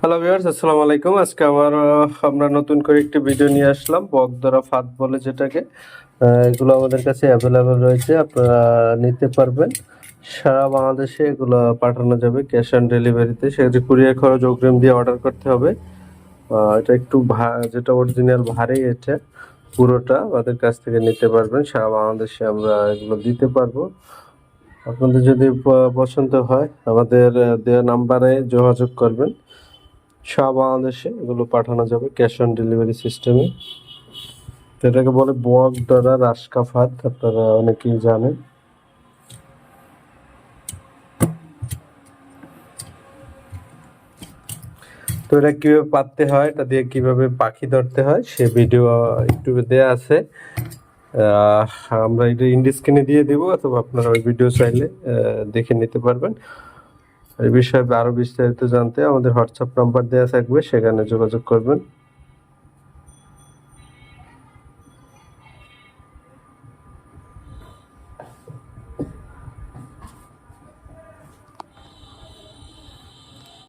Hello viewers আসসালামু আলাইকুম। আজকে আবার আমরা নতুন করে একটি ভিডিও নিয়ে আসলাম বকদরা ফাঁদ বলে যেটাকে। এগুলো আমাদের কাছে অ্যাভেলেবেল রয়েছে, আপনারা নিতে পারবেন। সারা বাংলাদেশে এগুলো পাঠানো যাবে ক্যাশ অন ডেলিভারিতে সেক্ষেত্রে কুরিয়ার খরচ অগ্রিম দিয়ে অর্ডার করতে হবে এটা একটু ভা- যেটা অরিজিনাল ভারী এটা, পুরোটা আমাদের কাছ থেকে নিতে পারবেন। সারা বাংলাদেশে আমরা এগুলো দিতে পারব। আপনাদের যদি পছন্দ হয়, আমাদের দেওয়া নাম্বারে যোগাযোগ করবেন। সারা বাংলাদেশে এগুলো পাঠানো যাবে, ক্যাশ অন ডেলিভারি সিস্টেমে। এটাকে বলে বক দ্বারা রাস্কা ফাত আপনারা অনেকেই জানেন। তো এটা কীভাবে পাততে হয়, এটা দিয়ে কীভাবে পাখি ধরতে হয়, সে ভিডিও একটু দেওয়া আছে। আমরা এটা ইন্ডি স্ক্রিনে দিয়ে দেবো, অথবা আপনারা ওই ভিডিও চাইলে দেখে নিতে পারবেন। এই বিষয়ে আরও বিস্তারিত জানতে আমাদের হোয়াটসঅ্যাপ নাম্বার দেওয়া থাকবে সেখানে যোগাযোগ করবেন।